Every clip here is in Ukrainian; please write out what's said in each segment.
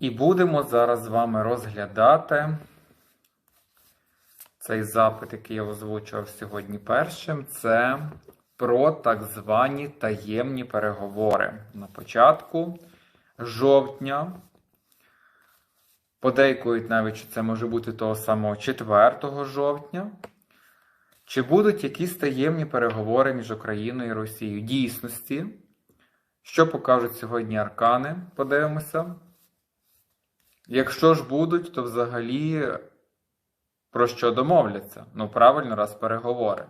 І будемо зараз з вами розглядати цей запит, який я озвучував сьогодні першим. Це про так звані таємні переговори на початку жовтня. Подейкують навіть, що це може бути того самого 4 жовтня. Чи будуть якісь таємні переговори між Україною і Росією? Дійсності. Що покажуть сьогодні аркани? Подивимося. Якщо ж будуть, то взагалі про що домовляться? Ну, правильно, раз переговори.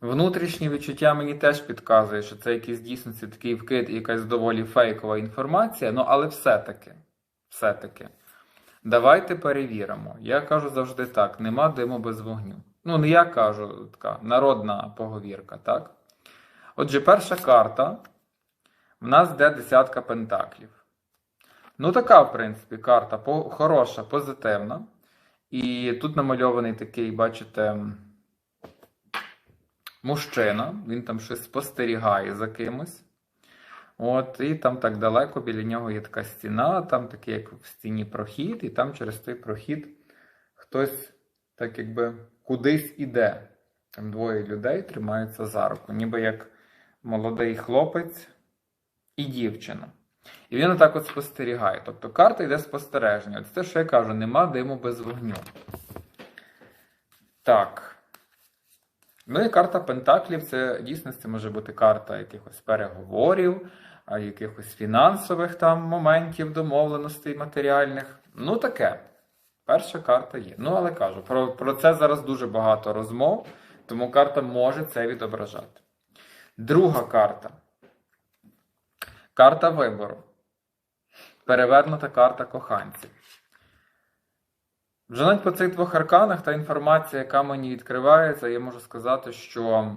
Внутрішнє відчуття мені теж підказує, що це якийсь дійсності такий вкид і якась доволі фейкова інформація, ну але все-таки, все-таки. Давайте перевіримо. Я кажу завжди так: нема диму без вогню. Ну, не я кажу, така народна поговірка, так? Отже, перша карта в нас йде десятка пентаклів. Ну, така, в принципі, карта по- хороша, позитивна. І тут намальований такий, бачите, мужчина. Він там щось спостерігає за кимось. От, і там так далеко біля нього є така стіна, там такий, як в стіні прохід, і там через той прохід хтось так якби кудись іде. Там двоє людей тримаються за руку, ніби як молодий хлопець і дівчина. І він отак от спостерігає. Тобто карта йде спостереження. От те, що я кажу, нема диму без вогню. Так. Ну і карта Пентаклів це дійсності може бути карта якихось переговорів, якихось фінансових там моментів, домовленостей матеріальних. Ну таке. Перша карта є. Ну, але кажу, про, про це зараз дуже багато розмов, тому карта може це відображати. Друга карта. Карта вибору. Перевернута карта коханців. Вже навіть по цих двох арканах та інформація, яка мені відкривається, я можу сказати, що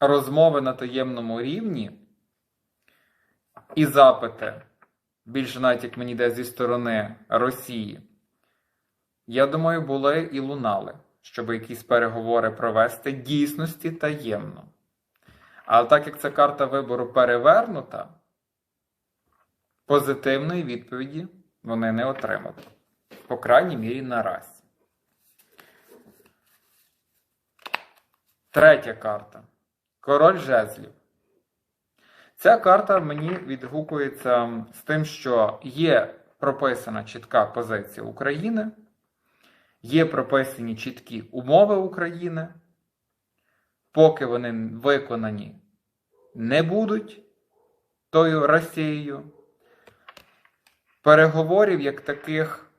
розмови на таємному рівні і запити, більше навіть як мені йде зі сторони Росії, я думаю, були і лунали, щоб якісь переговори провести дійсності таємно. Але так як ця карта вибору перевернута, позитивної відповіді вони не отримали. По крайній мірі наразі. Третя карта. Король жезлів. Ця карта мені відгукується з тим, що є прописана чітка позиція України, є прописані чіткі умови України. Поки вони виконані не будуть тою Росією. Переговорів як таких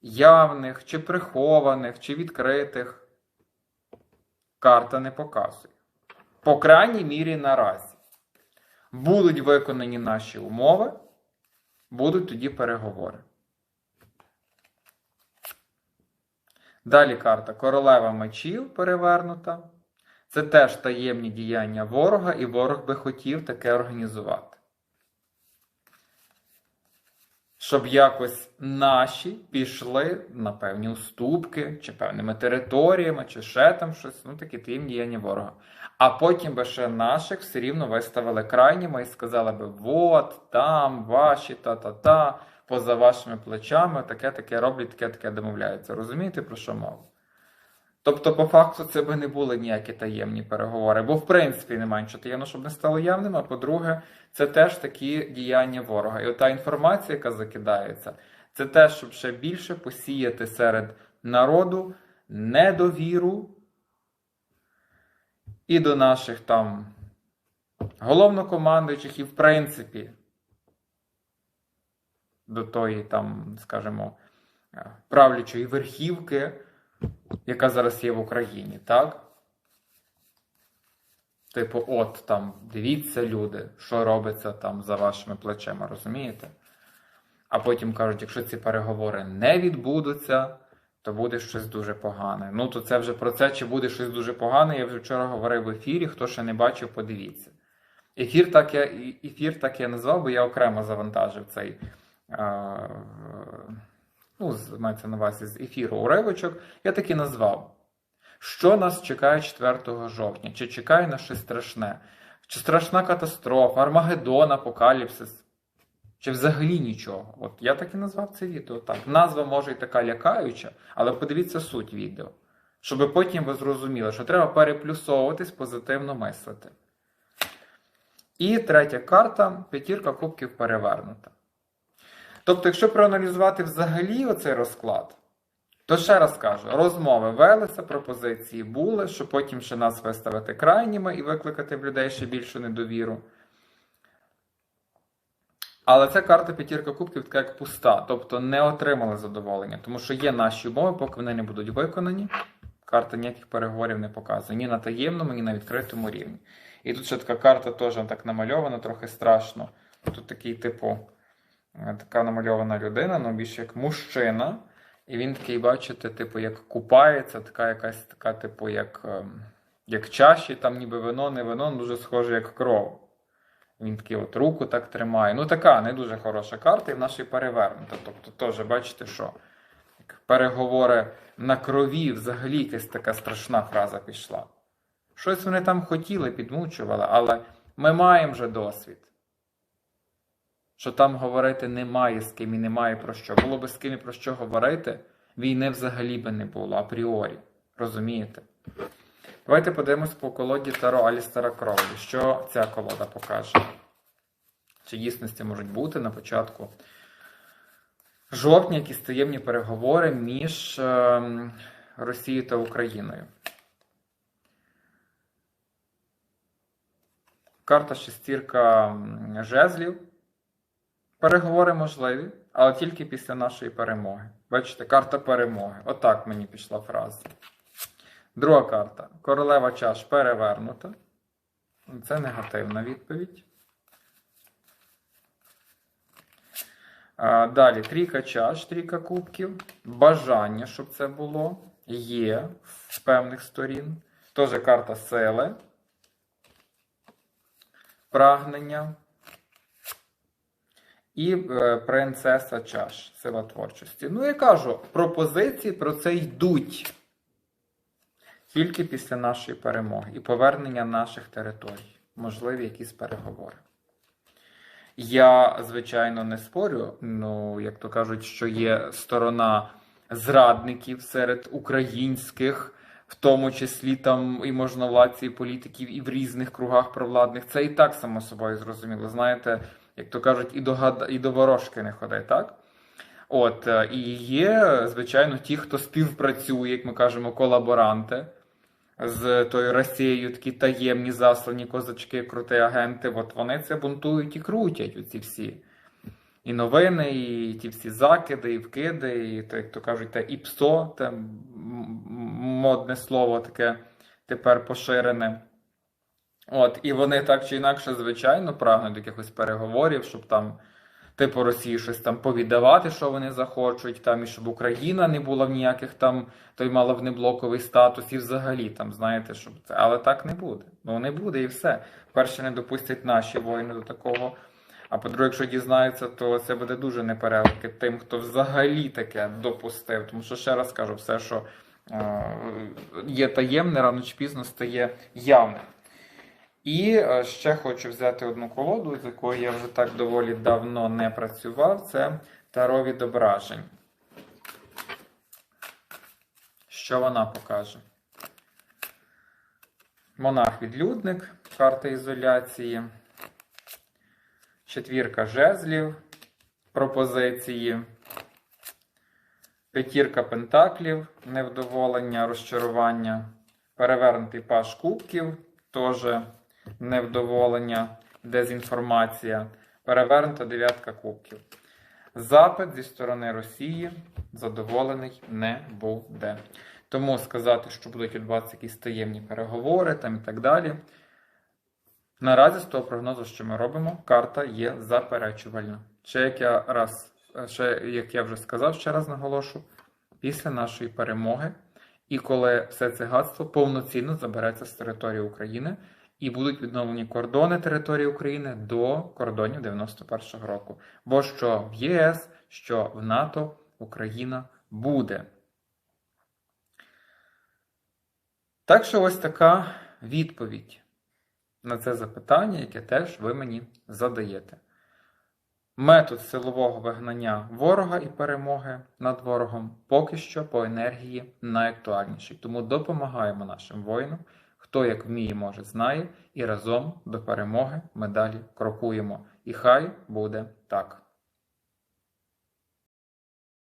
явних, чи прихованих, чи відкритих карта не показує. По крайній мірі наразі. Будуть виконані наші умови, будуть тоді переговори. Далі карта Королева мечів перевернута. Це теж таємні діяння ворога, і ворог би хотів таке організувати. Щоб якось наші пішли на певні уступки, чи певними територіями, чи ще там щось, ну такі таємні діяння ворога. А потім би ще наших все рівно виставили крайніми і сказали би: от, там, ваші, та-та-та, поза вашими плечами, таке-таке роблять, таке-таке домовляються. Розумієте, про що мова? Тобто, по факту, це би не були ніякі таємні переговори, бо в принципі немає нічого таємного, щоб не стало явним. А по-друге, це теж такі діяння ворога. І ота інформація, яка закидається, це те, щоб ще більше посіяти серед народу недовіру і до наших там головнокомандуючих, і в принципі до тої там, скажімо, правлячої верхівки яка зараз є в Україні, так? Типу, от там, дивіться, люди, що робиться там за вашими плечима, розумієте? А потім кажуть, якщо ці переговори не відбудуться, то буде щось дуже погане. Ну, то це вже про це, чи буде щось дуже погане, я вже вчора говорив в ефірі, хто ще не бачив, подивіться. Ефір так я, ефір так я назвав, бо я окремо завантажив цей. Е, ну, мається на увазі з ефіру уривочок, я таки назвав. Що нас чекає 4 жовтня? Чи чекає нас щось страшне? Чи страшна катастрофа, Армагеддон, апокаліпсис? Чи взагалі нічого? От я так і назвав це відео так. Назва може і така лякаюча, але подивіться суть відео. Щоб потім ви зрозуміли, що треба переплюсовуватись, позитивно мислити. І третя карта п'ятірка кубків перевернута. Тобто, якщо проаналізувати взагалі оцей розклад, то ще раз кажу, розмови велися, пропозиції були, щоб потім ще нас виставити крайніми і викликати в людей ще більшу недовіру. Але ця карта п'ятірка кубків така як пуста, тобто не отримали задоволення, тому що є наші умови, поки вони не будуть виконані. Карта ніяких переговорів не показує ні на таємному, ні на відкритому рівні. І тут ще така карта теж так намальована, трохи страшно. Тут такий, типу, така намальована людина, ну більше як мужчина. І він такий, бачите, типу, як купається, така якась така, типу, як, ем, як чаші, там ніби вино, не вино, ну, дуже схоже, як кров. Він такий от руку так тримає. Ну, така не дуже хороша карта, і в нашій перевернута. Тобто, теж бачите, що переговори на крові, взагалі якась така страшна фраза пішла. Щось вони там хотіли, підмучували, але ми маємо вже досвід. Що там говорити немає з ким і немає про що. Було би з ким і про що говорити, війни взагалі би не було апріорі. Розумієте? Давайте подивимось по колоді Таро Алістера Кроулі. Що ця колода покаже? Чи дійсності можуть бути на початку жовтня якісь таємні переговори між ем, Росією та Україною? Карта шестірка жезлів. Переговори можливі, але тільки після нашої перемоги. Бачите, карта перемоги. Отак мені пішла фраза. Друга карта. Королева чаш перевернута. Це негативна відповідь. Далі трійка чаш, трійка кубків. Бажання, щоб це було, є з певних сторін. Теж карта сили. Прагнення. І е, принцеса чаш, сила творчості. Ну, я кажу, пропозиції про це йдуть тільки після нашої перемоги і повернення наших територій. Можливі якісь переговори. Я, звичайно, не спорю, ну, як то кажуть, що є сторона зрадників серед українських, в тому числі там і можновладці, і політиків, і в різних кругах провладних. Це і так само собою зрозуміло. Знаєте, як то кажуть, і до, гад... і до ворожки не ходи, так? От, е, і є, звичайно, ті, хто співпрацює, як ми кажемо, колаборанти з тою Росією, такі таємні заслані козачки, крути агенти. От вони це бунтують і крутять, оці всі. І новини, і ті всі закиди, і вкиди, і як то кажуть, те ІПСО, те м- модне слово таке тепер поширене. От, і вони так чи інакше, звичайно, прагнуть якихось переговорів, щоб там, типу, Росії щось там повіддавати, що вони захочуть, там, і щоб Україна не була в ніяких там, той мала в статус, і взагалі там, знаєте, щоб це. Але так не буде. Ну не буде і все. Перше, не допустять наші воїни до такого. А по-друге, якщо дізнаються, то це буде дуже непереливки тим, хто взагалі таке допустив. Тому що ще раз кажу, все, що є таємне, рано чи пізно стає явним. І е, ще хочу взяти одну колоду, з якою я вже так доволі давно не працював. Це Таро відображень. Що вона покаже? Монах-відлюдник, карта ізоляції, четвірка жезлів, пропозиції, п'ятірка пентаклів, невдоволення, розчарування, перевернутий паш кубків, теж невдоволення, дезінформація, перевернута дев'ятка кубків. Запит зі сторони Росії задоволений не буде. Тому сказати, що будуть відбуватися якісь таємні переговори там і так далі. Наразі з того прогнозу, що ми робимо, карта є заперечувальна. Ще як я раз, ще як я вже сказав, ще раз наголошу, після нашої перемоги, і коли все це гадство повноцінно забереться з території України і будуть відновлені кордони території України до кордонів 91-го року. Бо що в ЄС, що в НАТО Україна буде. Так що ось така відповідь. на це запитання, яке теж ви мені задаєте. Метод силового вигнання ворога і перемоги над ворогом поки що по енергії найактуальніший. Тому допомагаємо нашим воїнам, хто як вміє, може, знає, і разом до перемоги ми далі крокуємо. І хай буде так.